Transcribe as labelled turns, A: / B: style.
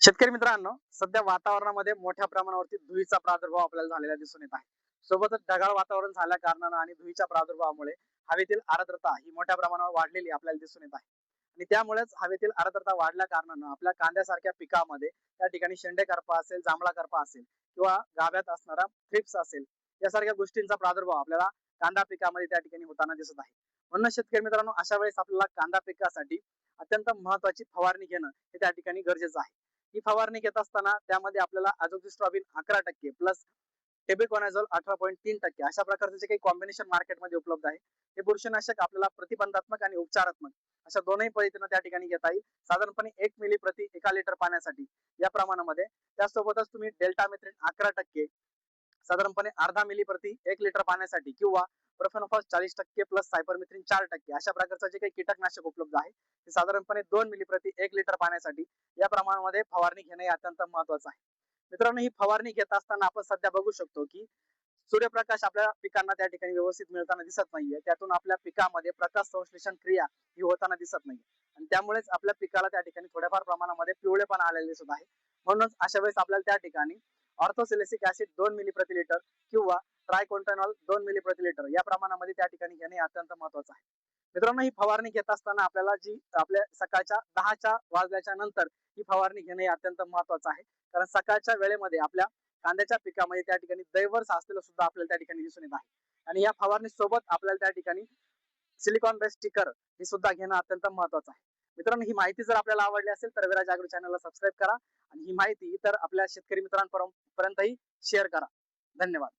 A: शेतकरी मित्रांनो सध्या वातावरणामध्ये मोठ्या प्रमाणावरती धुळीचा प्रादुर्भाव आपल्याला झालेला दिसून येत आहे. सोबतच ढगाळ वातावरण झाल्या कारणानं आणि धुळीच्या प्रादुर्भावामुळे हवेतील आर्द्रता ही मोठ्या प्रमाणावर वाढलेली आपल्याला दिसून येत आहे. आणि त्यामुळेच हवेतील आर्द्रता वाढल्या कारणानं आपल्या कांद्यासारख्या पिकामध्ये त्या ठिकाणी शेंडे करपा असेल जांभळा करपा असेल किंवा गाभ्यात असणारा थ्रिप्स असेल यासारख्या गोष्टींचा प्रादुर्भाव आपल्याला कांदा पिकामध्ये त्या ठिकाणी होताना दिसत आहे. म्हणून शेतकरी मित्रांनो अशा वेळेस आपल्याला कांदा पिकासाठी अत्यंत महत्वाची फवारणी घेणं हे त्या ठिकाणी गरजेचं आहे. ही फवारणी घेत असताना त्यामध्ये आपल्याला अजोक्सिस्ट्रॉबिन अकरा टक्के प्लस टेबिकोनाझोल अठरा पॉईंट तीन टक्के अशा प्रकारचे जे काही कॉम्बिनेशन मार्केटमध्ये उपलब्ध आहे हे बुरशीनाशक आपल्याला प्रतिबंधात्मक आणि उपचारात्मक अशा दोनही पद्धतीनं त्या ठिकाणी घेता येईल. साधारणपणे एक मिली प्रति एका लिटर पाण्यासाठी या प्रमाणामध्ये. त्यासोबतच तुम्ही डेल्टा मेथ्रिन अकरा टक्के साधारणपणे अर्धा मिली प्रति एक लिटर पाण्यासाठी किंवा प्रोफेनोफॉस चाळीस टक्के प्लस सायपरमिथ्रिन चार टक्के. अशा प्रकारचं जे काही कीटकनाशक उपलब्ध आहे ते साधारणपणे दोन मिली प्रति एक लिटर पाण्यासाठी या प्रमाणामध्ये फवारणी घेणे अत्यंत महत्वाचं आहे. मित्रांनो ही फवारणी घेत असताना आपण सध्या बघू शकतो की सूर्यप्रकाश आपल्या पिकांना त्या ठिकाणी व्यवस्थित मिळताना दिसत नाहीये. त्यातून आपल्या पिकामध्ये प्रकाश संश्लेषण क्रिया ही होताना दिसत नाहीये. आणि त्यामुळेच आपल्या पिकाला त्या ठिकाणी थोड्याफार प्रमाणामध्ये पिवळेपणा आलेले दिसत आहे. म्हणूनच अशा वेळेस आपल्याला त्या ठिकाणी ऑर्थोसिलेसिक ऍसिड दोन मिली प्रति लिटर किंवा ट्रायकोन्टेनॉल दोन मिली प्रति लिटर या प्रमाणामध्ये त्या ठिकाणी घेणे अत्यंत महत्वाचं आहे. मित्रांनो ही फवारणी घेत असताना आपल्याला जी आपल्या सकाळच्या दहाच्या वाजल्याच्या नंतर ही फवारणी घेणे अत्यंत महत्वाचं आहे. कारण सकाळच्या वेळेमध्ये आपल्या कांद्याच्या पिकामध्ये त्या ठिकाणी दैवर साचलेलं सुद्धा आपल्याला त्या ठिकाणी दिसून येत आहे. आणि या फवारणी सोबत आपल्याला त्या ठिकाणी सिलिकॉन बेस्ट स्टिकर हे सुद्धा घेणं अत्यंत महत्वाचं आहे. मित्रांनो ही माहिती जर आपल्याला आवडली असेल तर विराज जागृत चॅनलला सबस्क्राईब करा आणि ही माहिती इतर आपल्या शेतकरी मित्रांपर्यंतही शेअर करा. धन्यवाद.